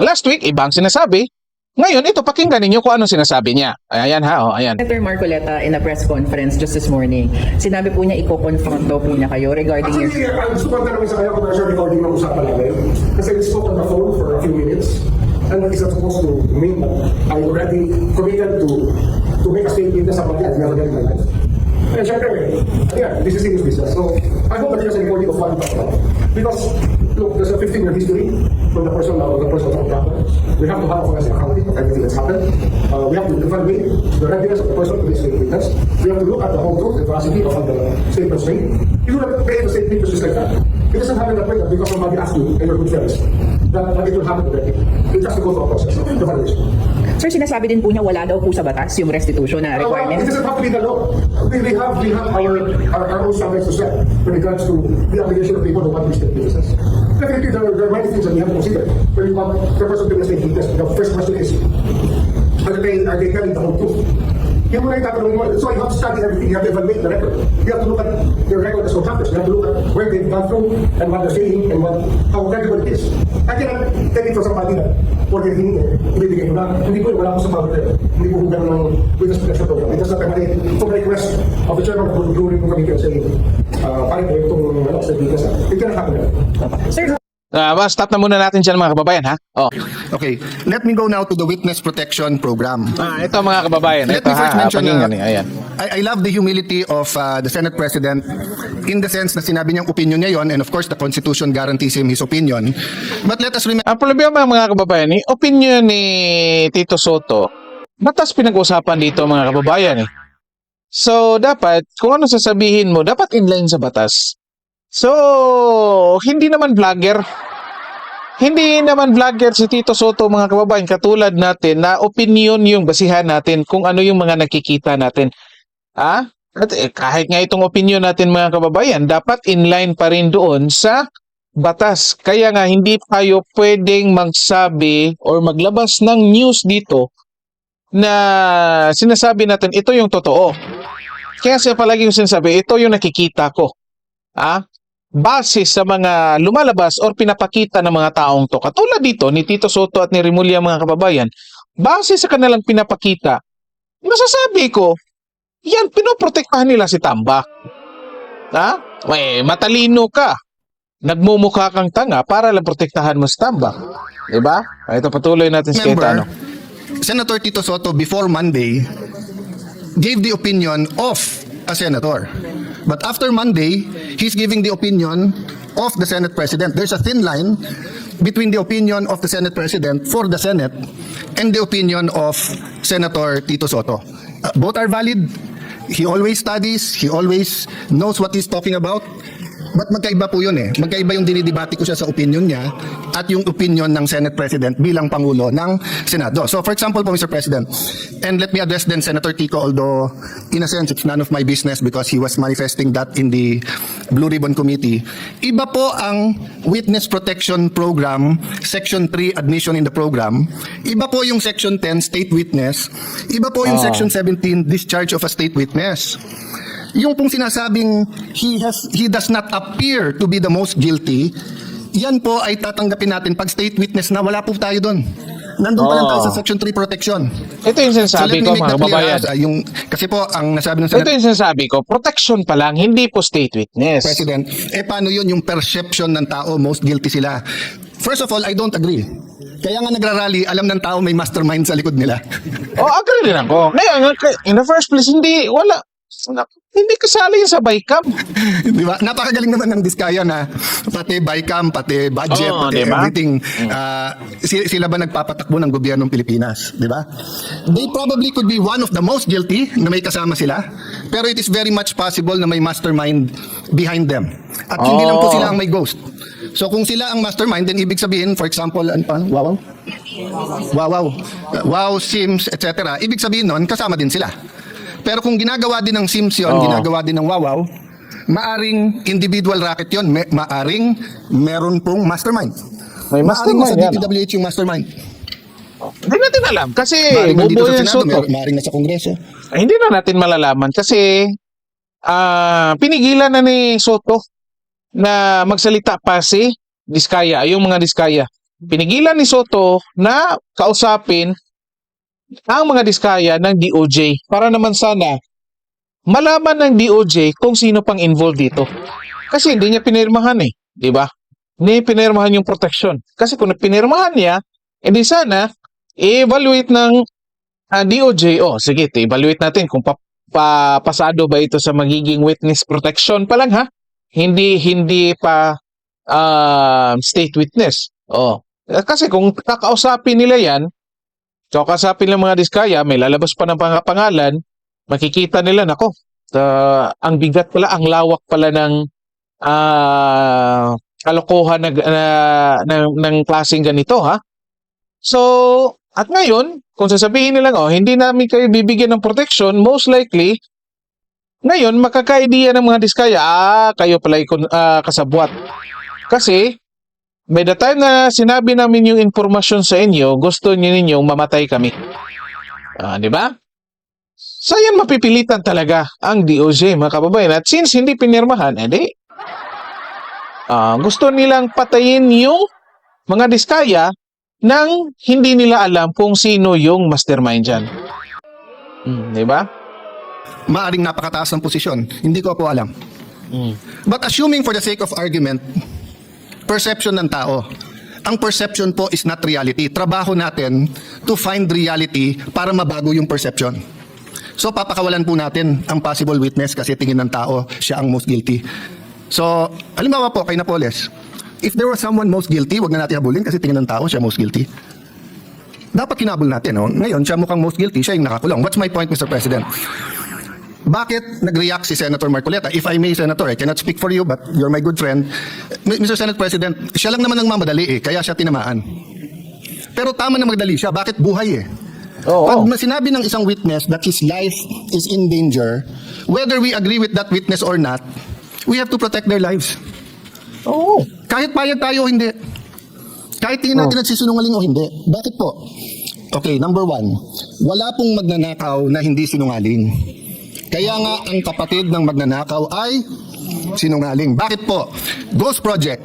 Last week, ibang sinasabi. Ngayon, ito, pakinggan ninyo kung anong sinasabi niya. Ayan ha, oh, ayan. Senator Marcoleta in a press conference just this morning, sinabi po niya i-confront daw po niya kayo regarding your... Actually, gusto ko tanongin sa kanya kung nasa recording ng usapan namin. Kasi we spoke on the phone for a few minutes. And it's not supposed to mean that I already committed to to make a statement na sa pagka I've never done in my life. And syempre, yeah, this is serious business. So, I hope that there's a recording of what we talked about. Because, look, there's a 15-year history from the person, uh, the person from Prato. We have to have as accounting of everything that's happened. Uh, we have to evaluate the readiness of the person to be state witness. We have to look at the whole truth and veracity of the statements made. You do not create a statement just like that. It doesn't happen that way that because somebody asked you and you're good friends. That, that it will happen already. It has to go through a process of evaluation. Sir, sinasabi din po niya wala daw po sa batas yung restitution na Uh, well, it requirement. doesn't have to be the law. We, we have we have our, our, our own standards to set when it comes to the obligation of people to be state businesses. Definitely, there, there are many things that we have to consider when you want the person to state business. The first question is, are they, are they telling the whole truth? Yan muna yung tatanungin mo. So you have to study everything. You have to evaluate the record. You have to look at their record as contractors. You have to look at where they've gone through and what they're saying and what, how credible it is. I cannot take it from somebody that or they're hindi ibibigay ko na. Hindi ko, wala akong sumagot there. Hindi ko ganun ng witness protection program. It does not emanate from the request of the chairman of the Blue Ribbon Committee saying, uh, parang ko itong ano, sa business. It cannot happen. Sir, Ah, ba, stop na muna natin dyan mga kababayan ha. Oh. Okay, let me go now to the Witness Protection Program. Ah, ito mga kababayan. Let Ito me first ha, mention, pakinggan uh. Ayan. I, I love the humility of uh, the Senate President in the sense na sinabi niyang opinion niya yon and of course the Constitution guarantees him his opinion. But let us remember Ang problema mga kababayan, eh, opinion ni Tito Soto, batas pinag-usapan dito mga kababayan eh. So, dapat, kung ano sasabihin mo, dapat inline sa batas. So, hindi naman vlogger. Hindi naman vlogger si Tito Soto mga kababayan, katulad natin na opinion yung basihan natin kung ano yung mga nakikita natin. Ah? At eh, kahit nga itong opinion natin mga kababayan, dapat inline pa rin doon sa batas. Kaya nga hindi tayo pwedeng magsabi or maglabas ng news dito na sinasabi natin ito yung totoo. Kaya siya palagi yung sinasabi, ito yung nakikita ko. Ah? Base sa mga lumalabas or pinapakita ng mga taong to. Katulad dito ni Tito Soto at ni Rimulya mga kababayan, base sa kanilang pinapakita, masasabi ko, yan, pinoprotektahan nila si Tambak. Ha? Eh, matalino ka nagmumukha kang tanga para lang protektahan mo si Tambak. Diba? Ito patuloy natin si Cayetano. Senator Tito Soto before Monday gave the opinion of a senator. But after Monday, he's giving the opinion of the Senate President. There's a thin line between the opinion of the Senate President for the Senate and the opinion of Senator Tito Soto. Uh, both are valid. He always studies, he always knows what he's talking about. But magkaiba po yun eh. Magkaiba yung dinidebate ko siya sa opinion niya at yung opinion ng Senate President bilang Pangulo ng Senado. So for example po, Mr. President, and let me address then Senator Tico, although in a sense it's none of my business because he was manifesting that in the Blue Ribbon Committee. Iba po ang Witness Protection Program, Section 3 Admission in the Program. Iba po yung Section 10 State Witness. Iba po yung Ah. Section 17 Discharge of a State Witness yung pong sinasabing he has he does not appear to be the most guilty, yan po ay tatanggapin natin pag state witness na wala po tayo doon. Nandun pa lang tayo sa section 3 protection. Ito yung sinasabi ko mga kababayan. ah, yung, kasi po, ang nasabi ng Ito Senate yung sinasabi ko, protection pa lang, hindi po state witness. President, eh paano yun yung perception ng tao, most guilty sila? First of all, I don't agree. Kaya nga nagrarally, alam ng tao may mastermind sa likod nila. Oh, agree din ako. Ngayon, in the first place, hindi, wala, hindi kasali yung sa bycam. Di ba? Napakagaling naman ng Diskaya na pati bycam, pati budget, Oo, pati di ba? everything. si- sila ba nagpapatakbo ng gobyernong Pilipinas? Di ba? They probably could be one of the most guilty na may kasama sila. Pero it is very much possible na may mastermind behind them. At hindi lang po Oo. sila ang may ghost. So kung sila ang mastermind, then ibig sabihin, for example, ano pa? Wow, wow, wow, wow, Sims, etc. Ibig sabihin nun, kasama din sila. Pero kung ginagawa din ng Sims yun, Oo. ginagawa din ng Wawaw, maaring individual racket yun, may, maaring meron pong mastermind. May Maaring mastermind nasa yan. DPWH yung mastermind. Hindi natin alam kasi Maaring nandito bubuo sa yung Senado, Soto. mer- maaring nasa Kongreso. Ay, hindi na natin malalaman kasi ah pinigilan na ni Soto na magsalita pa si Diskaya, yung mga Diskaya. pinigilan ni Soto na kausapin ang mga diskaya ng DOJ para naman sana malaman ng DOJ kung sino pang involved dito. Kasi hindi niya pinirmahan eh, di ba? Hindi pinirmahan yung protection. Kasi kung pinirmahan niya, edi sana i-evaluate ng ah, DOJ. Oh, sige, i-evaluate natin kung pa, pa- pasado ba ito sa magiging witness protection pa lang ha. Hindi hindi pa um, state witness. Oh. Eh, Kasi kung kakausapin nila yan, kakausapin ng mga diskaya, may lalabas pa ng pang- pangalan, makikita nila, nako, ta- ang bigat pala, ang lawak pala ng ah kalokohan na, na- ng, ng klaseng ganito, ha? So, at ngayon, kung sasabihin nila, oh, hindi namin kayo bibigyan ng protection, most likely, ngayon, makaka-idea ng mga diskaya, ah, kayo pala ah, kasabwat. Kasi, by the time na sinabi namin yung informasyon sa inyo, gusto niyo ninyong mamatay kami. Ah, di ba? So, yan mapipilitan talaga ang DOJ, mga kababayan. At since hindi pinirmahan, edi, ah, gusto nilang patayin yung mga diskaya nang hindi nila alam kung sino yung mastermind dyan. Hmm, di ba? Maaring napakataas ng posisyon. Hindi ko po alam. But assuming for the sake of argument, perception ng tao, ang perception po is not reality. Trabaho natin to find reality para mabago yung perception. So papakawalan po natin ang possible witness kasi tingin ng tao siya ang most guilty. So, halimbawa po kay Napoles, if there was someone most guilty, wag na natin habulin kasi tingin ng tao siya most guilty. Dapat kinabol natin. No? Ngayon, siya mukhang most guilty, siya yung nakakulong. What's my point, Mr. President? Bakit nag-react si Senator Marcoleta? If I may, Senator, I cannot speak for you, but you're my good friend. Mr. Senate President, siya lang naman ang mamadali eh, kaya siya tinamaan. Pero tama na magdali siya, bakit buhay eh? Oo. Pag ma- sinabi ng isang witness that his life is in danger, whether we agree with that witness or not, we have to protect their lives. Oo. Kahit payag tayo o hindi. Kahit tingin natin nagsisinungaling o hindi. Bakit po? Okay, number one, wala pong magnanakaw na hindi sinungaling. Kaya nga ang kapatid ng magnanakaw ay sinungaling. Bakit po? Ghost Project.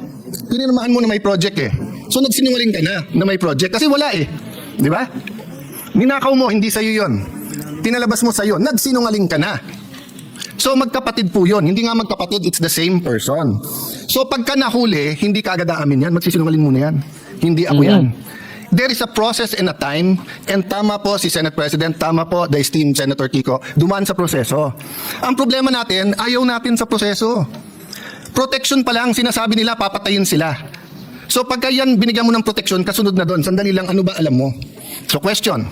Pinirmahan mo na may project eh. So nagsinungaling ka na na may project kasi wala eh. Di ba? Ninakaw mo, hindi sa'yo yon. Tinalabas mo sa'yo, nagsinungaling ka na. So magkapatid po yun. Hindi nga magkapatid, it's the same person. So pagka nahuli, hindi ka agad aamin yan. Magsisinungaling muna yan. Hindi ako yan. There is a process and a time and tama po si Senate President, tama po the esteemed Senator Kiko, dumaan sa proseso. Ang problema natin, ayaw natin sa proseso. Protection pa lang, sinasabi nila, papatayin sila. So pagka yan, binigyan mo ng protection, kasunod na doon, sandali lang, ano ba alam mo? So question,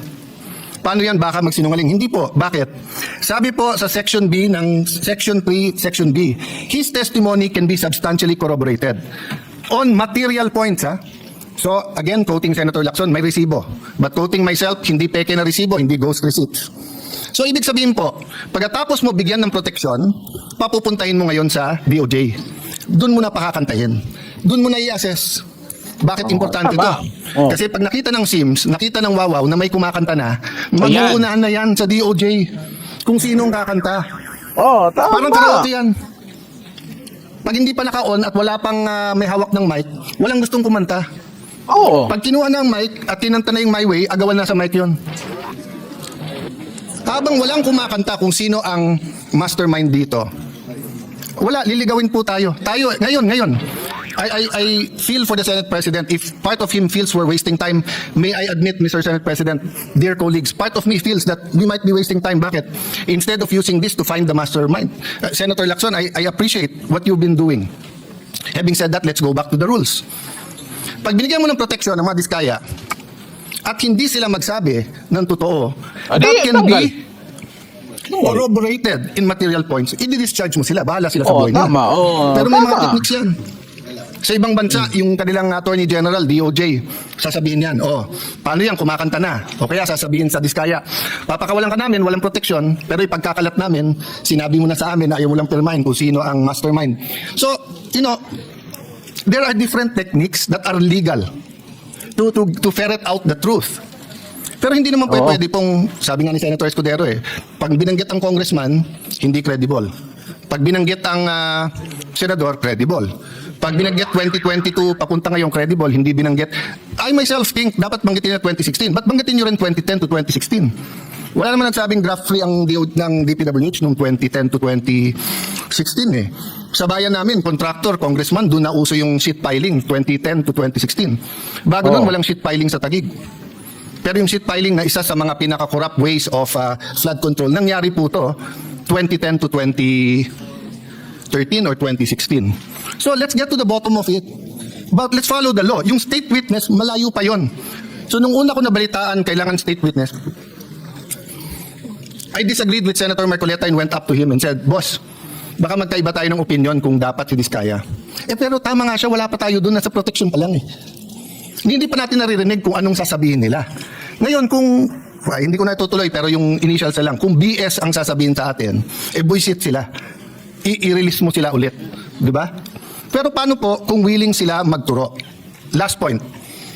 Paano yan baka magsinungaling? Hindi po. Bakit? Sabi po sa Section B ng Section 3, Section B, his testimony can be substantially corroborated on material points, ha? So, again, quoting Senator Lacson, may resibo. But quoting myself, hindi peke na resibo, hindi ghost receipts. So, ibig sabihin po, pagkatapos mo bigyan ng proteksyon, papupuntahin mo ngayon sa DOJ. Doon mo na pakakantahin. Doon mo na i-assess. Bakit importante tama. to? Oh. Kasi pag nakita ng Sims, nakita ng Wawaw na may kumakanta na, mag-uunahan na yan sa DOJ kung sinong kakanta. Oh, tama. Parang karaoke yan. Pag hindi pa naka-on at wala pang ah, may hawak ng mic, walang gustong kumanta. Oo. Pag kinuha ang mic at tinanta na yung My Way, agawan na sa mic yon. Habang walang kumakanta kung sino ang mastermind dito, wala, liligawin po tayo. Tayo, ngayon, ngayon. I, I, I feel for the Senate President, if part of him feels we're wasting time, may I admit, Mr. Senate President, dear colleagues, part of me feels that we might be wasting time. Bakit? Instead of using this to find the mastermind. Uh, Senator Lacson, I, I appreciate what you've been doing. Having said that, let's go back to the rules. Pag binigyan mo ng protection ng mga diskaya, at hindi sila magsabi ng totoo, Ah, di, that can tanggal. be corroborated in material points. I-discharge mo sila. Bahala sila sa Oo, buhay nila. tama. Oo, Pero may mga tama. techniques yan. Sa ibang bansa, yung kanilang Attorney General, DOJ, sasabihin yan, oh, paano yan, kumakanta na. O kaya sasabihin sa diskaya, papakawalan ka namin, walang protection, pero ipagkakalat namin, sinabi mo na sa amin na ayaw mo lang pirmahin kung sino ang mastermind. So, you know, there are different techniques that are legal to, to, to ferret out the truth. Pero hindi naman Oo. pwede pong, sabi nga ni Senator Escudero eh, pag binanggit ang congressman, hindi credible. Pag binanggit ang ah, senador, credible. Pag binanggit 2022, papunta ngayong credible, hindi binanggit. I myself think, dapat banggitin na 2016. Ba't banggitin nyo rin 2010 to 2016? Wala naman nagsabing draft free ang DO ng DPWH noong 2010 to 2016 eh. Sa bayan namin, contractor, congressman, doon na uso yung sheet piling 2010 to 2016. Bago Oh. nun, walang sheet piling sa Tagig. Pero yung sheet piling na isa sa mga pinaka-corrupt ways of uh, flood control, nangyari po to 2010 to 2013 or 2016. So let's get to the bottom of it. But let's follow the law. Yung state witness, malayo pa yon. So nung una ko nabalitaan, kailangan state witness, I disagreed with Senator Marcoleta and went up to him and said, Boss, baka magkaiba tayo ng opinion kung dapat si Diskaya. Eh pero tama nga siya, wala pa tayo doon, nasa protection pa lang eh. Hindi pa natin naririnig kung anong sasabihin nila. Ngayon, kung, ah, hindi ko na tutuloy, pero yung initials na lang, kung BS ang sasabihin sa atin, eh buisit sila. I-release mo sila ulit. Di ba? Pero paano po kung willing sila magturo? Last point.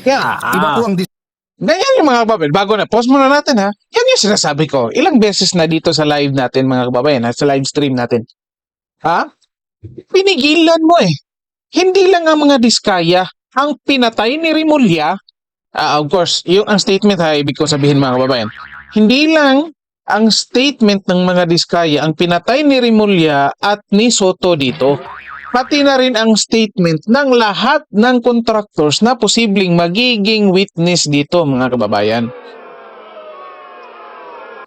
Yeah. Iba po ang dis- Ganyan yung mga kababayan. Bago na, pause muna natin ha. Yan yung sinasabi ko. Ilang beses na dito sa live natin mga kababayan, ha? sa live stream natin. Ha? Pinigilan mo eh. Hindi lang ang mga diskaya. Ang pinatay ni Rimulya, ah, of course, yung ang statement ha, ibig ko sabihin mga kababayan, hindi lang ang statement ng mga diskaya ang pinatay ni Rimulya at ni Soto dito. Pati na rin ang statement ng lahat ng contractors na posibleng magiging witness dito, mga kababayan.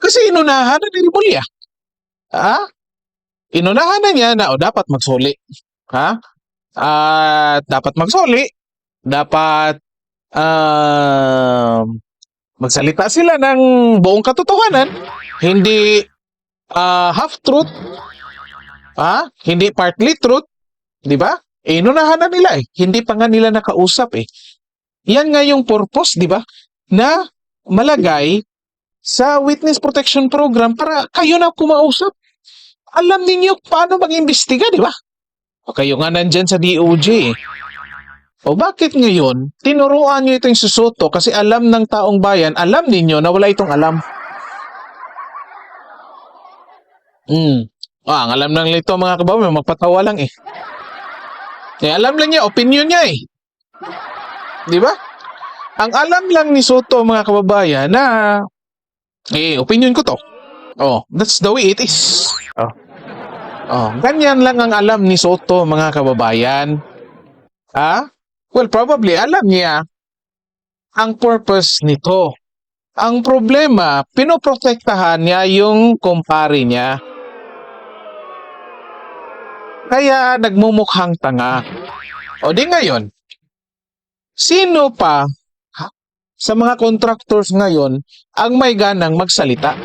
Kasi inunahan na ni Rimulya. Ha? Inunahan na niya na o dapat magsuli. Ha? At dapat magsuli. Dapat um, magsalita sila ng buong katotohanan. Hindi ah, half-truth. Ha? Hindi partly truth. Di ba? Eh, inunahan na nila eh. Hindi pa nga nila nakausap eh. Yan nga yung purpose, di ba? Na malagay sa Witness Protection Program para kayo na kumausap. Alam ninyo paano mag-imbestiga, di ba? O kayo nga nandyan sa DOJ eh. O bakit ngayon, tinuruan nyo itong susoto kasi alam ng taong bayan, alam ninyo na wala itong alam. Hmm. Ah, ang alam lang nito mga kababayan, magpatawa lang eh. Eh, alam lang niya, opinion niya eh. Di ba? Ang alam lang ni Soto, mga kababayan, na eh, opinion ko to. Oh, that's the way it is. Oh. Oh, ganyan lang ang alam ni Soto, mga kababayan. Ha? Well, probably alam niya ang purpose nito. Ang problema, pinoprotektahan niya yung kumpare niya. Kaya nagmumukhang tanga. O di ngayon, sino pa sa mga contractors ngayon ang may ganang magsalita?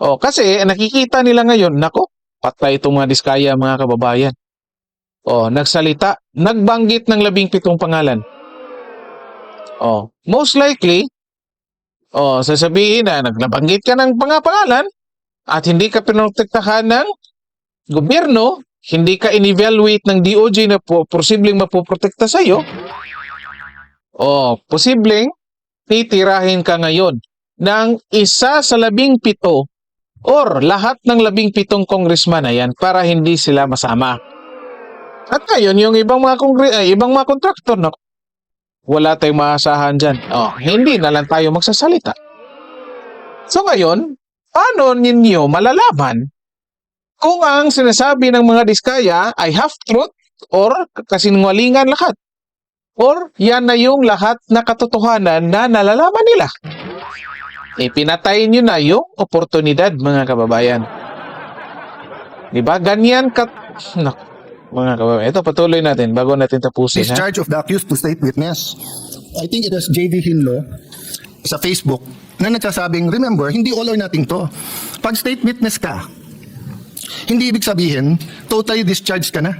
O kasi nakikita nila ngayon, nako, patay itong mga diskaya mga kababayan. O, nagsalita, nagbanggit ng labing pitong pangalan. O, most likely, o, sasabihin na nagnabanggit ka ng pangapangalan at hindi ka pinotektahan ng gobyerno, hindi ka in-evaluate ng DOJ na po, posibleng mapoprotekta sa iyo, o posibleng titirahin ka ngayon ng isa sa labing pito or lahat ng labing pitong congressman na yan para hindi sila masama. At ngayon, yung ibang mga kongre- ay, ibang mga kontraktor, no, wala tayong maasahan dyan. Oh, hindi na lang tayo magsasalita. So ngayon, paano ninyo malalaman kung ang sinasabi ng mga diskaya ay half-truth or kasinungalingan lahat. Or yan na yung lahat na katotohanan na nalalaman nila. Ipinatay nyo na yung oportunidad, mga kababayan. Di ba? Ganyan kat... Nak, mga kababayan. Ito, patuloy natin bago natin tapusin. Ha? discharge of the accused to state witness. I think it was J.D. Hinlo sa Facebook na nagsasabing, remember, hindi all or nothing to. Pag state witness ka, hindi ibig sabihin, totally discharged ka na.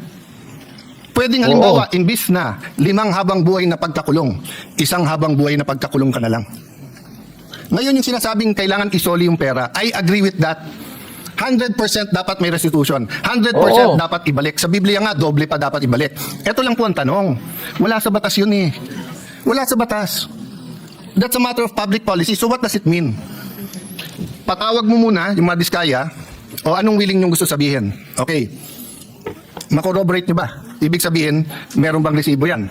Pwedeng halimbawa, imbis na limang habang buhay na pagkakulong, isang habang buhay na pagkakulong ka na lang. Ngayon yung sinasabing kailangan isoli yung pera, I agree with that. 100% dapat may restitution. 100% Oo. dapat ibalik. Sa Biblia nga, doble pa dapat ibalik. Ito lang po ang tanong. Wala sa batas yun eh. Wala sa batas. That's a matter of public policy. So what does it mean? Patawag mo muna yung mga diskaya o anong willing nyo gusto sabihin. Okay. Makorroborate nyo ba? ibig sabihin, meron bang resibo yan?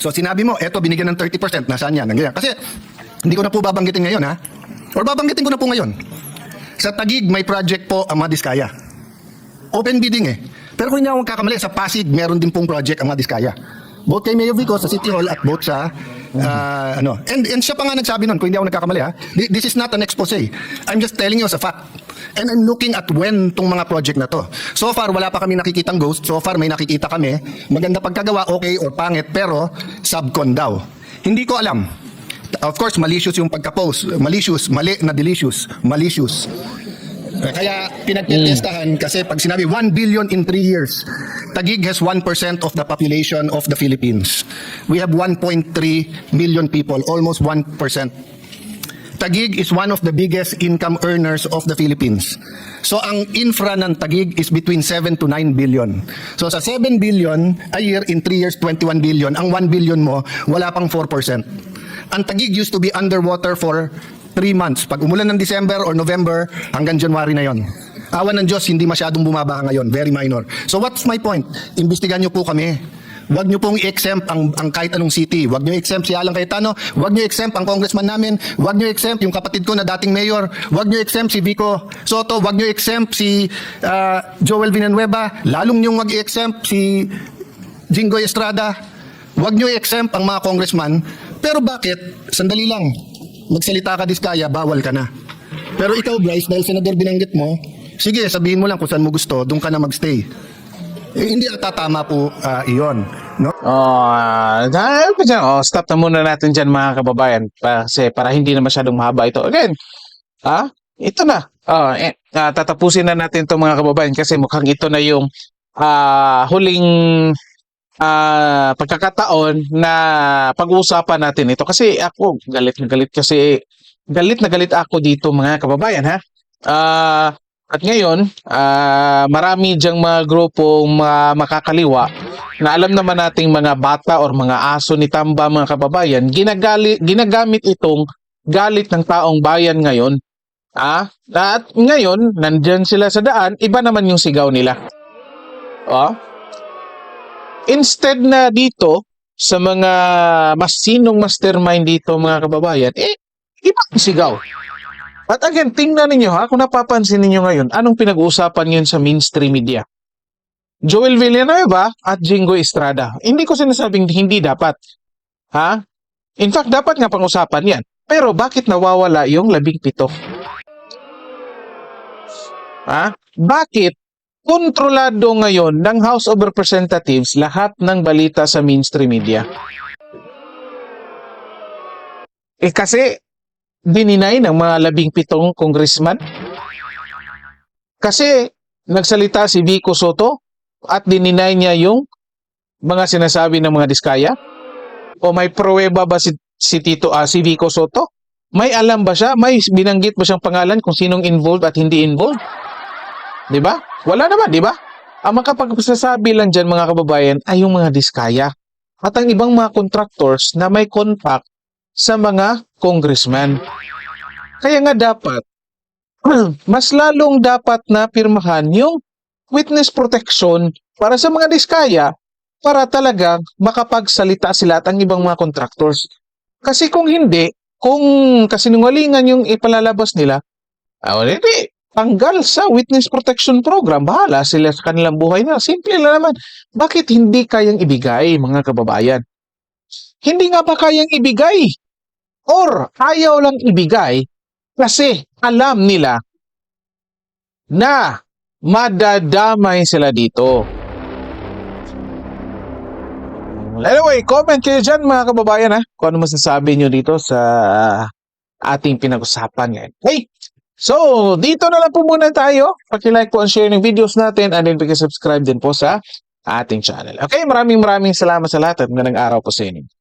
So sinabi mo, eto binigyan ng 30%, nasaan yan? Nandiyan. Kasi hindi ko na po babanggitin ngayon ha. Or babanggitin ko na po ngayon. Sa Tagig may project po ang mga Diskaya. Open bidding eh. Pero kung hindi ako magkakamali, sa Pasig meron din pong project ang mga Diskaya. Both kay Mayor Vico sa City Hall at both sa ah, ano. And, and siya pa nga nagsabi nun, kung hindi ako nagkakamali ha. Thi- This is not an expose. I'm just telling you as a fact. And I'm looking at when tong mga project na to. So far, wala pa kami nakikitang ghost. So far, may nakikita kami. Maganda pagkagawa, okay or pangit, pero subcon daw. Hindi ko alam. Of course, malicious yung pagka-post. Malicious, mali na delicious. Malicious. Kaya pinagtetestahan kasi pag sinabi 1 billion in 3 years, Taguig has 1% of the population of the Philippines. We have 1.3 million people, almost 1%. Taguig is one of the biggest income earners of the Philippines. So ang infra ng Taguig is between 7 to 9 billion. So sa 7 billion a year in 3 years 21 billion, ang 1 billion mo wala pang 4%. Ang Taguig used to be underwater for 3 months. Pag umulan ng December or November hanggang January na yon. Awan ng Diyos, hindi masyadong bumaba ngayon. Very minor. So what's my point? Imbestigan niyo po kami. Huwag niyo pong i-exempt ang, ang kahit anong city. Huwag niyo i-exempt si Alan Cayetano. Huwag niyo i-exempt ang congressman namin. Huwag niyo i-exempt yung kapatid ko na dating mayor. Huwag niyo i-exempt si Vico Soto. Huwag niyo i-exempt si ah, Joel Villanueva. Lalong niyo wag i-exempt si Jingoy Estrada. Huwag niyo i-exempt ang mga congressman. Pero bakit? Sandali lang. Magsalita ka diskaya, bawal ka na. Pero ikaw, Bryce, dahil senador binanggit mo, sige, sabihin mo lang kung saan mo gusto, doon ka na magstay. Eh, hindi ata tama po ah, iyon. No? Oh, dyan, oh, stop na muna natin dyan mga kababayan kasi para hindi na masyadong mahaba ito. Again, ah, ito na. Oh, eh, ah, tatapusin na natin to mga kababayan kasi mukhang ito na yung ah, huling ah, pagkakataon na pag-uusapan natin ito. Kasi ako, galit na galit kasi, galit na galit ako dito mga kababayan ha. Ah, at ngayon, ah, marami diyang mga grupong mga makakaliwa na alam naman nating mga bata or mga aso ni Tamba mga kababayan, ginagali, ginagamit itong galit ng taong bayan ngayon. Ah, at ngayon, nandyan sila sa daan, iba naman yung sigaw nila. Oh. Instead na dito, sa mga mas sinong mastermind dito mga kababayan, eh, iba sigaw. At again, tingnan ninyo ha, kung napapansin ninyo ngayon, anong pinag-uusapan ngayon sa mainstream media? Joel Villanueva at Jingo Estrada. Hindi ko sinasabing hindi dapat. Ha? In fact, dapat nga pang-usapan yan. Pero bakit nawawala yung labing pito? Ha? Bakit kontrolado ngayon ng House of Representatives lahat ng balita sa mainstream media? Eh kasi dininay ng mga labing pitong congressman? Kasi nagsalita si Vico Soto at dininay niya yung mga sinasabi ng mga diskaya? O may pruweba ba si, si Tito ah, si Vico Soto? May alam ba siya? May binanggit ba siyang pangalan kung sinong involved at hindi involved? 'Di ba? Wala naman, 'di ba? Ang makapagsasabi lang diyan mga kababayan ay yung mga diskaya at ang ibang mga contractors na may contact sa mga congressman. Kaya nga dapat, mas lalong dapat na pirmahan yung witness protection para sa mga diskaya para talagang makapagsalita sila at ang ibang mga contractors. Kasi kung hindi, kung kasinungalingan yung ipalalabas nila, ah, hindi, tanggal sa witness protection program, bahala sila sa kanilang buhay na. Simple lang naman. Bakit hindi kayang ibigay, mga kababayan? Hindi nga ba kayang ibigay? Or ayaw lang ibigay kasi alam nila na madadamay sila dito. Anyway, comment kayo dyan mga kababayan ha, kung ano masasabi nyo dito sa ating pinag-usapan ngayon. Okay, so dito na lang po muna tayo. Paki-like po and share ng videos natin and then paki-subscribe din po sa ating channel. Okay, maraming maraming salamat sa lahat at magandang araw po sa inyo.